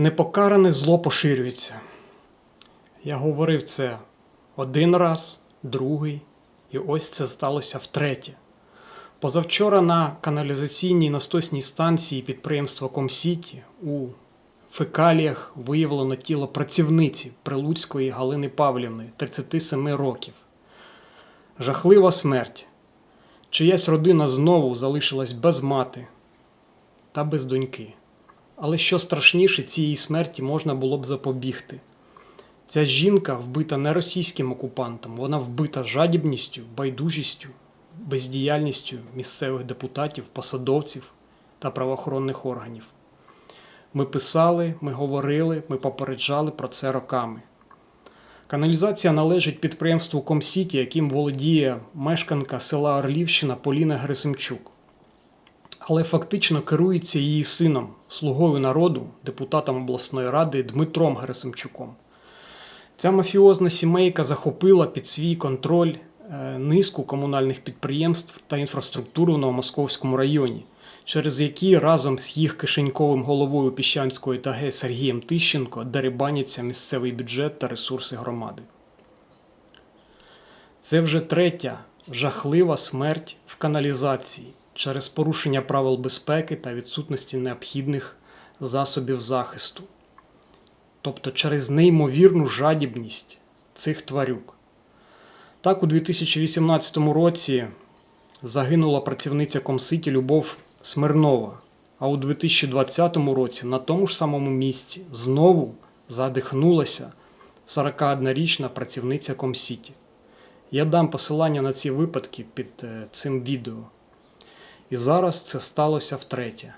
Непокаране зло поширюється. Я говорив це один раз, другий, і ось це сталося втретє. Позавчора на каналізаційній настосній станції підприємства Комсіті у фекаліях виявлено тіло працівниці Прилуцької Галини Павлівни, 37 років. Жахлива смерть. Чиясь родина знову залишилась без мати та без доньки. Але що страшніше, цієї смерті можна було б запобігти. Ця жінка вбита не російським окупантом, вона вбита жадібністю, байдужістю, бездіяльністю місцевих депутатів, посадовців та правоохоронних органів. Ми писали, ми говорили, ми попереджали про це роками. Каналізація належить підприємству Комсіті, яким володіє мешканка села Орлівщина Поліна Грисимчук. Але фактично керується її сином, слугою народу, депутатом обласної ради Дмитром Герасимчуком. Ця мафіозна сімейка захопила під свій контроль е, низку комунальних підприємств та інфраструктуру в Новомосковському районі, через які разом з їх кишеньковим головою Піщанської ТГ Сергієм Тищенко дерибаняться місцевий бюджет та ресурси громади. Це вже третя жахлива смерть в каналізації через порушення правил безпеки та відсутності необхідних засобів захисту, тобто через неймовірну жадібність цих тварюк. Так, у 2018 році загинула працівниця Комситі Любов Смирнова, а у 2020 році на тому ж самому місці знову задихнулася 41-річна працівниця Комсіті. Я дам посилання на ці випадки під е, цим відео. І зараз це сталося втретє.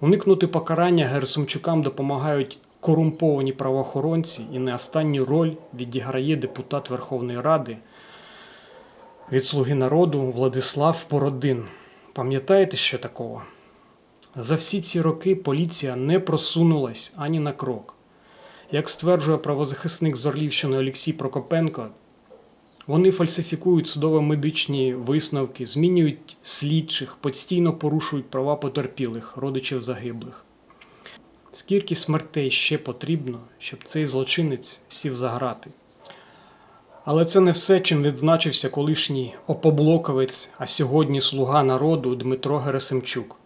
Уникнути покарання Герсумчукам допомагають корумповані правоохоронці і не останню роль відіграє депутат Верховної Ради від Слуги народу Владислав Породин. Пам'ятаєте ще такого? За всі ці роки поліція не просунулась ані на крок. Як стверджує правозахисник з Орлівщини Олексій Прокопенко, вони фальсифікують судово-медичні висновки, змінюють слідчих, постійно порушують права потерпілих, родичів загиблих. Скільки смертей ще потрібно, щоб цей злочинець сів за грати? Але це не все, чим відзначився колишній опоблоковець, а сьогодні слуга народу Дмитро Герасимчук.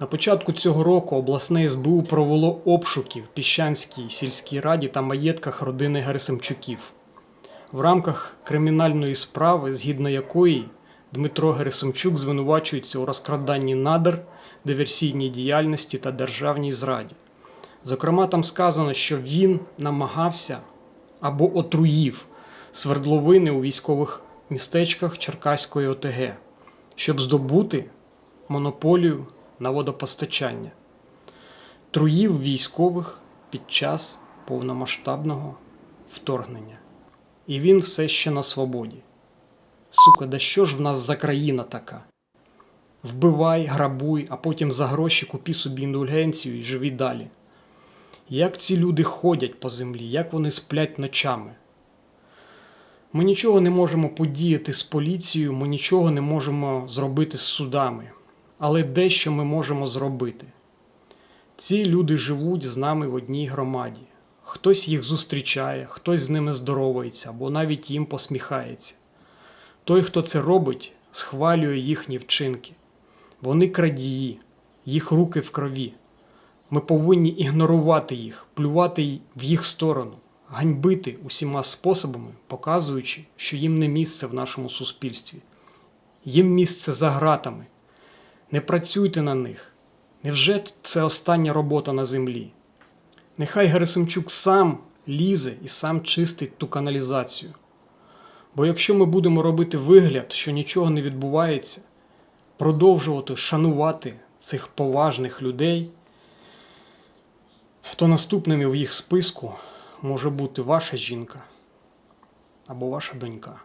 На початку цього року обласне СБУ провело обшуки в Піщанській сільській раді та маєтках родини Герасимчуків в рамках кримінальної справи, згідно якої Дмитро Герасимчук звинувачується у розкраданні надр, диверсійній діяльності та державній зраді. Зокрема, там сказано, що він намагався або отруїв свердловини у військових містечках Черкаської ОТГ, щоб здобути монополію на водопостачання, труїв військових під час повномасштабного вторгнення. І він все ще на свободі. Сука, да що ж в нас за країна така? Вбивай, грабуй, а потім за гроші купі собі індульгенцію і живі далі. Як ці люди ходять по землі, як вони сплять ночами? Ми нічого не можемо подіяти з поліцією, ми нічого не можемо зробити з судами, але дещо ми можемо зробити. Ці люди живуть з нами в одній громаді. Хтось їх зустрічає, хтось з ними здоровається або навіть їм посміхається. Той, хто це робить, схвалює їхні вчинки. Вони крадії, їх руки в крові. Ми повинні ігнорувати їх, плювати в їх сторону, ганьбити усіма способами, показуючи, що їм не місце в нашому суспільстві. Їм місце за гратами. Не працюйте на них. Невже це остання робота на землі? Нехай Герасимчук сам лізе і сам чистить ту каналізацію. Бо якщо ми будемо робити вигляд, що нічого не відбувається, продовжувати шанувати цих поважних людей, то наступними в їх списку може бути ваша жінка або ваша донька.